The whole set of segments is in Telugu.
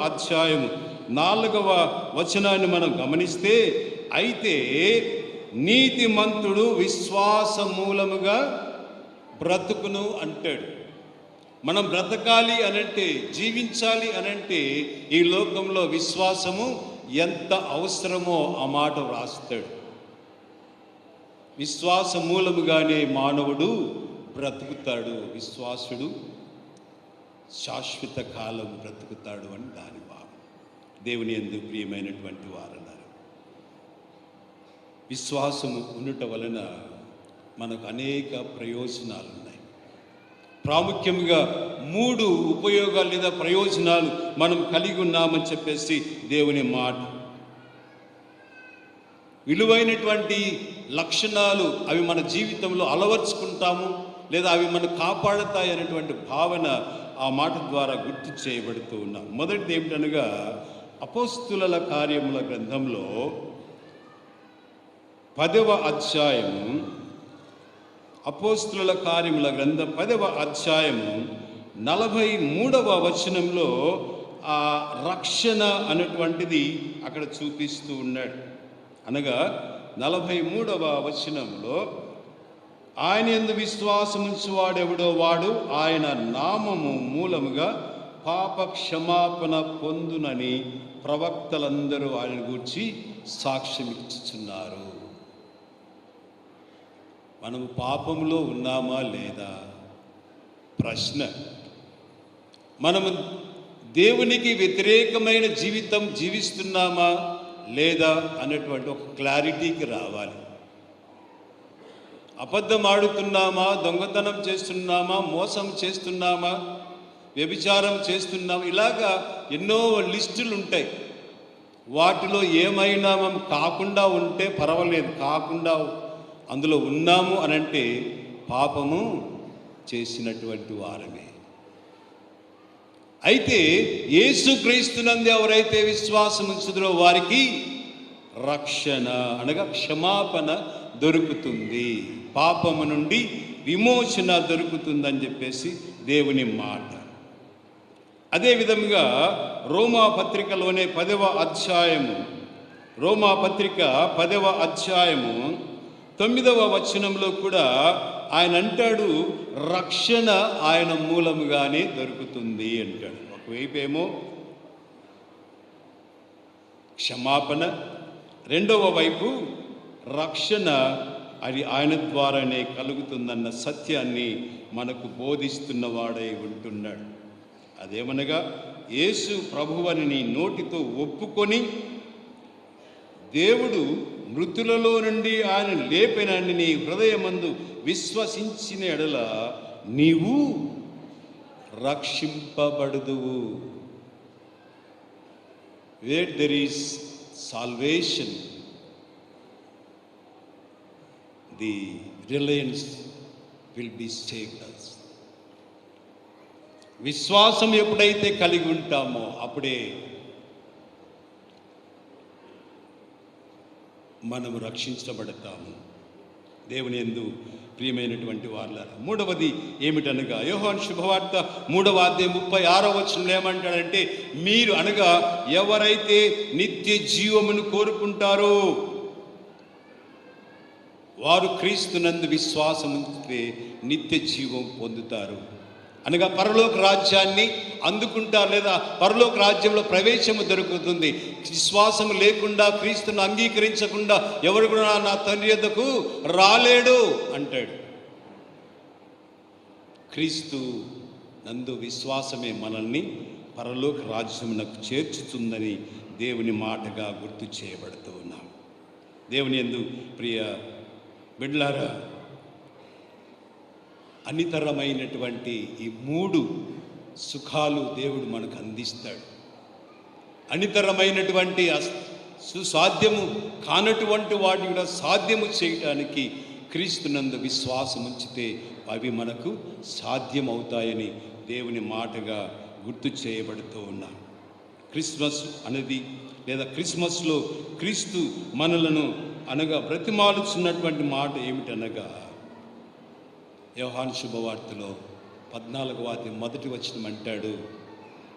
అధ్యాయము నాలుగవ వచనాన్ని మనం గమనిస్తే అయితే నీతిమంతుడు విశ్వాస మూలముగా బ్రతుకును అంటాడు. మనం బ్రతకాలి అనంటే జీవించాలి అనంటే ఈ లోకంలో విశ్వాసము ఎంత అవసరమో ఆ మాట వ్రాస్తాడు. విశ్వాస మూలముగానే మానవుడు బ్రతుకుతాడు విశ్వాసుడు శాశ్వత కాలం బ్రతుకుతాడు అని దాని భావం. దేవుని ఎందుకు ప్రియమైనటువంటి వారన్నారు విశ్వాసము ఉండటం వలన మనకు అనేక ప్రయోజనాలు ఉన్నాయి ప్రాముఖ్యంగా మూడు ఉపయోగాలు లేదా ప్రయోజనాలు మనం కలిగి ఉన్నామని చెప్పేసి దేవుని మాట. విలువైనటువంటి లక్షణాలు అవి మన జీవితంలో అలవర్చుకుంటాము లేదా అవి మనం కాపాడతాయి అనేటువంటి భావన ఆ మాట ద్వారా గుర్తు చేయబడుతూ ఉన్నాం. మొదటిది ఏమిటనగా అపోస్తుల కార్యముల గ్రంథంలో పదవ అధ్యాయము అపోస్తుల కార్యముల గ్రంథం పదవ అధ్యాయము నలభై మూడవ వచనంలో ఆ రక్షణ అనేటువంటిది అక్కడ చూపిస్తూ ఉన్నాడు. అనగా నలభై మూడవ వచనంలో ఆయన ఎందు విశ్వాసముంచువాడెవడో వాడు ఆయన నామము మూలముగా పాప క్షమాపణ పొందునని ప్రవక్తలందరూ ఆయన గూర్చి సాక్ష్యమిచ్చుచున్నారు. మనం పాపంలో ఉన్నామా లేదా? ప్రశ్న. మనము దేవునికి వ్యతిరేకమైన జీవితం జీవిస్తున్నామా లేదా? అనేటువంటి ఒక క్లారిటీకి రావాలి. అబద్ధం ఆడుతున్నామా దొంగతనం చేస్తున్నామా? మోసం చేస్తున్నామా? వ్యభిచారం చేస్తున్నామా? ఇలాగా ఎన్నో లిస్టులు ఉంటాయి వాటిలో ఏమైనా మనం కాకుండా ఉంటే పర్వాలేదు. కాకుండా అందులో ఉన్నాము అని అంటే పాపము చేసినటువంటి వారమే. అయితే యేసుక్రీస్తునందు ఎవరైతే విశ్వాసం ఉంచుదరో వారికి రక్షణ అనగా క్షమాపణ దొరుకుతుంది. పాపము నుండి విమోచన దొరుకుతుందని చెప్పేసి దేవుని మాట. అదే విధంగా రోమా పత్రికలోనే పదవ అధ్యాయము రోమా పత్రిక పదవ అధ్యాయము తొమ్మిదవ వచనంలో కూడా ఆయన అంటాడు రక్షణ ఆయన మూలముగానే దొరుకుతుంది అంటాడు. ఒకవైపేమో క్షమాపణ రెండవ వైపు రక్షణ అది ఆయన ద్వారానే కలుగుతుందన్న సత్యాన్ని మనకు బోధిస్తున్నవాడై ఉంటున్నాడు. అదేమనగా యేసు ప్రభువని నీ నోటితో ఒప్పుకొని దేవుడు మృతులలో నుండి ఆయన లేపినని నీ హృదయమందు విశ్వసించిన ఎడల నీవు రక్షింపబడుదువు. Where there is salvation the reliance will be saved as విశ్వాసం ఎప్పుడైతే కలిగి ఉంటామో అప్పుడే మనము రక్షించబడతాము. దేవుని ఎందు ప్రియమైనటువంటి వాళ్ళ మూడవది ఏమిటనగా యోహాన్ శుభవార్త మూడవ అధ్యాయం ముప్పై ఆరో వచనంలో ఏమంటాడంటే మీరు అనగా ఎవరైతే నిత్య జీవమును కోరుకుంటారో వారు క్రీస్తునందు విశ్వాసం ఉంచితే నిత్య జీవం పొందుతారు. అనగా పరలోక రాజ్యాన్ని అందుకుంటారు లేదా పరలోక రాజ్యంలో ప్రవేశము దొరుకుతుంది. విశ్వాసం లేకుండా క్రీస్తును అంగీకరించకుండా ఎవరు కూడా నా తండ్రి యొద్దకు రాలేడు అంటాడు. క్రీస్తు నందు విశ్వాసమే మనల్ని పరలోక రాజ్యమునకు చేర్చుతుందని దేవుని మాటగా గుర్తు చేయబడుతూ ఉన్నాం. దేవుని ఎందు ప్రియ బిడ్లారా అనితరమైనటువంటి ఈ మూడు సుఖాలు దేవుడు మనకు అందిస్తాడు. అనితరమైనటువంటి సుసాధ్యము కానటువంటి వాటి కూడా సాధ్యము చేయటానికి క్రీస్తునందు విశ్వాసం ఉంచితే అవి మనకు సాధ్యమవుతాయని దేవుని మాటగా గుర్తు చేయబడుతూ ఉన్నాం. క్రిస్మస్ అనేది లేదా క్రిస్మస్లో క్రీస్తు మనలను అనగా బ్రతిమాలుచున్నటువంటి మాట ఏమిటనగా యోహాన్ శుభవార్తలో పద్నాలుగు వాతి మొదటి వచనం అంటాడు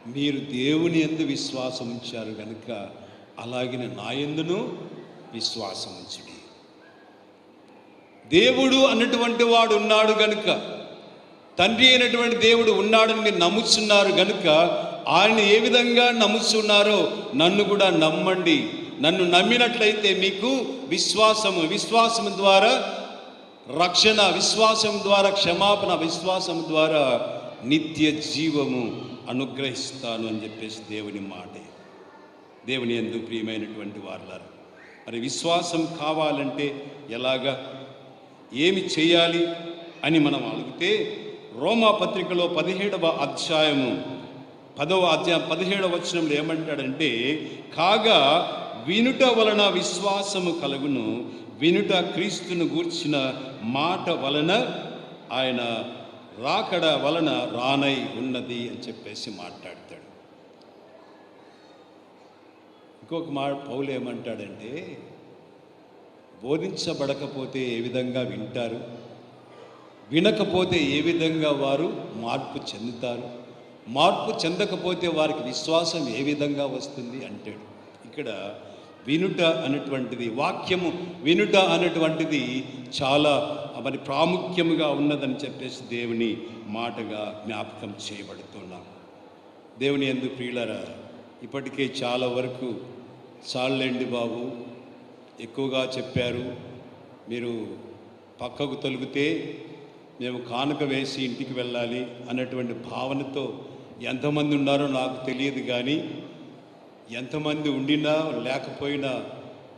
మీరు దేవుని ఎందు విశ్వాసం ఉంచారు కనుక అలాగిన నా ఎందును విశ్వాసం ఉంచుడి. దేవుడు అన్నటువంటి వాడు ఉన్నాడు గనుక తండ్రి అయినటువంటి దేవుడు ఉన్నాడని మీరు నమ్ముచున్నారు గనుక ఆయన ఏ విధంగా నమ్ముచున్నారో నన్ను కూడా నమ్మండి. నన్ను నమ్మినట్లయితే మీకు విశ్వాసము విశ్వాసం ద్వారా రక్షణ విశ్వాసం ద్వారా క్షమాపణ విశ్వాసం ద్వారా నిత్య జీవము అనుగ్రహిస్తాను అని చెప్పేసి దేవుని మాట. దేవుని ఎందు ప్రియమైనటువంటి వారులారు మరి విశ్వాసం కావాలంటే ఎలాగా ఏమి చేయాలి అని మనం అడిగితే రోమా పత్రికలో పదిహేడవ అధ్యాయము పదవ అధ్యాయం పదిహేడవ వచనంలో ఏమంటాడంటే కాగా వినుట వలన విశ్వాసము కలుగును. వినుట క్రీస్తును గూర్చిన మాట వలన ఆయన రాకడ వలన రానై ఉన్నది అని చెప్పేసి మాట్లాడతాడు. ఇంకొక మా పౌలు ఏమంటాడంటే బోధించబడకపోతే ఏ విధంగా వింటారు? వినకపోతే ఏ విధంగా వారు మార్పు చెందుతారు? మార్పు చెందకపోతే వారికి విశ్వాసం ఏ విధంగా వస్తుంది? అంటాడు. ఇక్కడ వినుట అనేటువంటిది వాక్యము వినుట అనేటువంటిది చాలా మరి ప్రాముఖ్యముగా ఉన్నదని చెప్పేసి దేవుని మాటగా జ్ఞాపకం చేయబడుతున్నాం. దేవుని ఎందు ప్రియులరా ఇప్పటికే చాలా వరకు చాలండి బాబు ఎక్కువగా చెప్పారు. మీరు పక్కకు తొలిగితే మేము కానుక వేసి ఇంటికి వెళ్ళాలి అన్నటువంటి భావనతో ఎంతమంది ఉన్నారో నాకు తెలియదు కానీ ఎంతమంది ఉండినా లేకపోయినా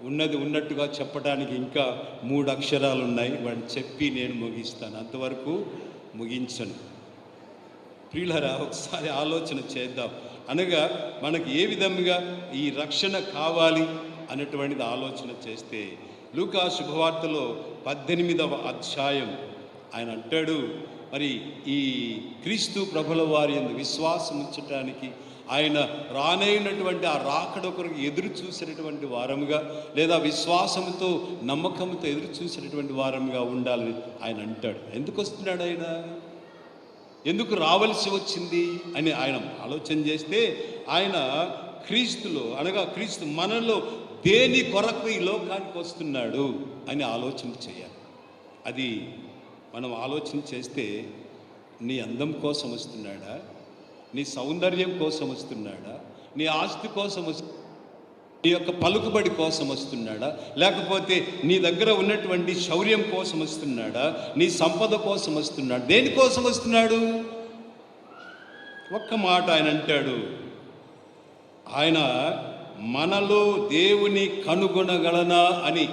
ఉన్నది ఉన్నట్టుగా చెప్పడానికి ఇంకా మూడు అక్షరాలు ఉన్నాయి వాడిని చెప్పి నేను ముగిస్తాను. అంతవరకు ముగించను. ప్రియులరా ఒకసారి ఆలోచన చేద్దాం. అనగా మనకి ఏ విధంగా ఈ రక్షణ కావాలి అనేటువంటిది ఆలోచన చేస్తే లూకా శుభవార్తలో పద్దెనిమిదవ అధ్యాయం ఆయన అంటాడు మరి ఈ క్రీస్తు ప్రభుల వారి విశ్వాసం ఉంచటానికి ఆయన రానైనటువంటి ఆ రాకడ కొరకు ఎదురు చూసినటువంటి వారముగా లేదా విశ్వాసంతో నమ్మకంతో ఎదురు చూసినటువంటి వారముగా ఉండాలని ఆయన అంటాడు. ఎందుకు వస్తున్నాడు ఆయన? ఎందుకు రావలసి వచ్చింది అని ఆయన ఆలోచన చేస్తే ఆయన క్రీస్తులో అనగా క్రీస్తు మనలో దేని కొరకు ఈ లోకానికి వస్తున్నాడు అని ఆలోచన చేయాలి. అది మనం ఆలోచన చేస్తే నీ అందం కోసం వస్తున్నాడా? నీ సౌందర్యం కోసం వస్తున్నాడా? నీ ఆస్తి కోసం వస్తు నీ యొక్క పలుకుబడి కోసం వస్తున్నాడా? లేకపోతే నీ దగ్గర ఉన్నటువంటి శౌర్యం కోసం వస్తున్నాడా? నీ సంపద కోసం వస్తున్నాడు? దేనికోసం వస్తున్నాడు? ఒక్క మాట ఆయన అంటాడు. ఆయన మనలో దేవుని కనుగొనగలనా అని.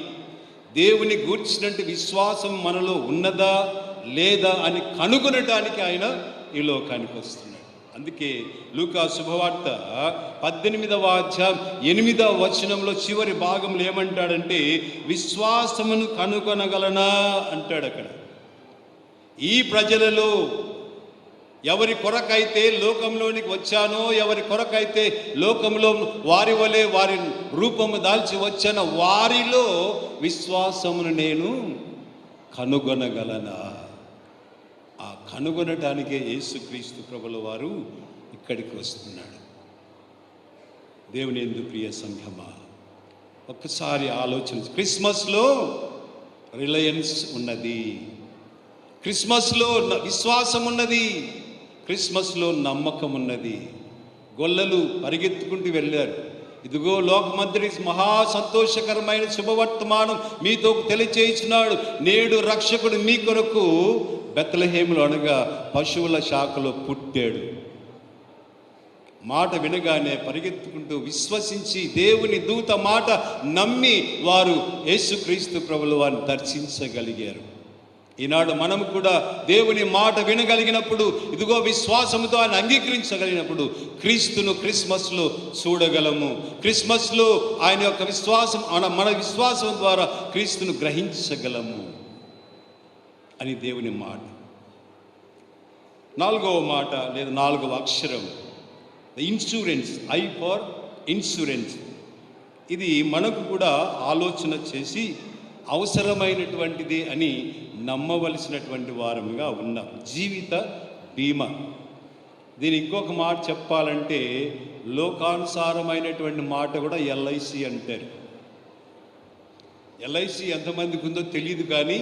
దేవుని గూర్చినట్టు విశ్వాసం మనలో ఉన్నదా లేదా అని కనుగొనటానికి ఆయన ఈ లోకానికి వస్తుంది అందుకే లూకా శుభవార్త పద్దెనిమిదవ అధ్యాయం ఎనిమిదవ వచనంలో చివరి భాగంలో ఏమంటాడంటే విశ్వాసమును కనుగొనగలనా అంటాడు అక్కడ. ఈ ప్రజలలో ఎవరి కొరకైతే లోకంలోనికి వచ్చానో ఎవరి కొరకైతే లోకంలో వారి వలె వారి రూపము దాల్చి వచ్చిన వారిలో విశ్వాసమును నేను కనుగొనగలనా? కనుగొనడానికే యేసుక్రీస్తు ప్రభుల వారు ఇక్కడికి వస్తున్నాడు. దేవుని ఎందు ప్రియ సంఘమా ఒక్కసారి ఆలోచన క్రిస్మస్లో రిలయన్స్ ఉన్నది. క్రిస్మస్లో విశ్వాసం ఉన్నది. క్రిస్మస్లో నమ్మకం ఉన్నది. గొల్లలు పరిగెత్తుకుంటూ వెళ్ళారు. ఇదిగో లోకమంత్రి మహా సంతోషకరమైన శుభవర్తమానం మీతో తెలియచేయించినాడు నేడు రక్షకుడు మీ కొరకు బెత్తలహేములు అనగా పశువుల శాఖలో పుట్టాడు. మాట వినగానే పరిగెత్తుకుంటూ విశ్వసించి దేవుని దూత మాట నమ్మి వారు యేసుక్రీస్తు ప్రభులు వారిని దర్శించగలిగారు. ఈనాడు మనము కూడా దేవుని మాట వినగలిగినప్పుడు ఇదిగో విశ్వాసముతో ఆయన అంగీకరించగలిగినప్పుడు క్రీస్తును క్రిస్మస్లో చూడగలము. క్రిస్మస్లో ఆయన యొక్క విశ్వాసం మన విశ్వాసం ద్వారా క్రీస్తును గ్రహించగలము. అని దేవుని మాట. నాలుగవ మాట లేదా నాలుగవ అక్షరం the insurance I for insurance ఇది మనకు కూడా ఆలోచన చేసి అవసరమైనటువంటిది అని నమ్మవలసినటువంటి వారముగా ఉన్నాం జీవిత బీమా. దీని ఇంకొక మాట చెప్పాలంటే లోకానుసారమైనటువంటి మాట కూడా ఎల్ఐసి అంటారు. ఎల్ఐసి ఎంతమందికి ఉందో తెలియదు కానీ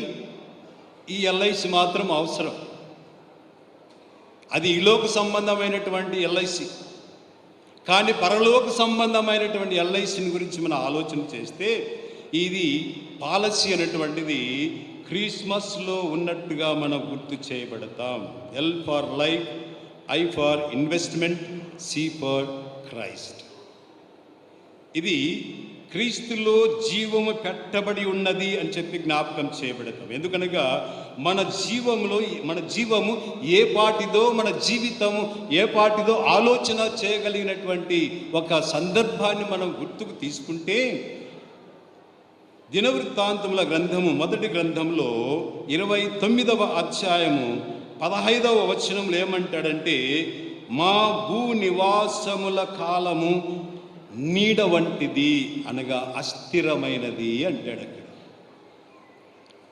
ఈ ఎల్ఐసి మాత్రం అవసరం. అది ఈలోక సంబంధమైనటువంటి ఎల్ఐసి. కానీ పరలోక సంబంధమైనటువంటి ఎల్ఐసిని గురించి మనం ఆలోచన చేస్తే ఇది పాలసీ అనేటువంటిది క్రిస్మస్లో ఉన్నట్టుగా మనం గుర్తు చేయబడతాం. L for life I for investment C for Christ. ఇది క్రీస్తులో జీవము పెట్టబడి ఉన్నది అని చెప్పి జ్ఞాపకం చేయబడతాం. ఎందుకనగా మన జీవములో మన జీవము ఏ పాటిదో మన జీవితము ఏ పాటిదో ఆలోచన చేయగలిగినటువంటి ఒక సందర్భాన్ని మనం గుర్తుకు తీసుకుంటే దినవృత్తాంతముల గ్రంథము మొదటి గ్రంథంలో ఇరవై తొమ్మిదవ అధ్యాయము పదహైదవ వచనంలో ఏమంటాడంటే మా భూ నివాసముల కాలము నీడ వంటిది అనగా అస్థిరమైనది అంటాడు అక్కడ.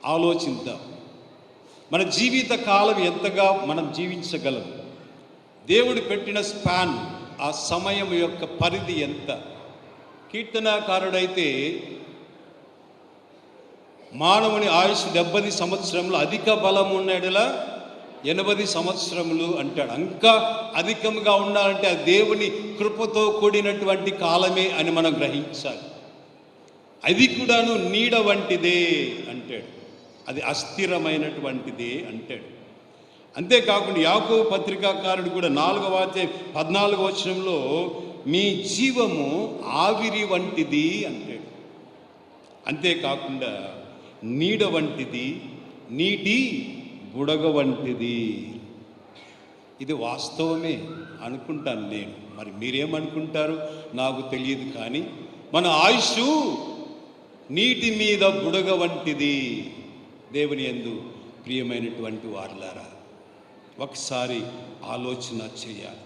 ఆలోచిద్దాం. మన జీవిత కాలం ఎంతగా మనం జీవించగలం? దేవుడు పెట్టిన స్పాన్ ఆ సమయం యొక్క పరిధి ఎంత? కీర్తనాకారుడైతే మానవుని ఆయుష్ డెబ్బది సంవత్సరంలో అధిక బలం ఉన్నడలా ఎనభై సంవత్సరములు అంటాడు. ఇంకా అధికంగా ఉండాలంటే ఆ దేవుని కృపతో కూడినటువంటి కాలమే అని మనం గ్రహించాలి. అది కూడాను నీడ వంటిదే అంటాడు. అది అస్థిరమైనటువంటిదే అంటాడు. అంతేకాకుండా యాకో పత్రికాకారుడు కూడా నాలుగవ అధ్యాయం పద్నాలుగవ వచనంలో మీ జీవము ఆవిరి వంటిది అంటాడు. అంతేకాకుండా నీడ వంటిది నీటి బుడగ వంటిది ఇది వాస్తవమే అనుకుంటాను నేను. మరి మీరేమనుకుంటారు? నాకు తెలియదు కానీ మన ఆయుష్ నీటి మీద బుడగ వంటిది దేవుని ఎందు ప్రియమైనటువంటి వారులారా ఒకసారి ఆలోచన చేయాలి.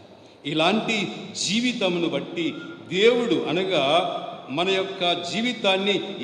ఇలాంటి జీవితమును బట్టి దేవుడు అనగా మన యొక్క జీవితాన్ని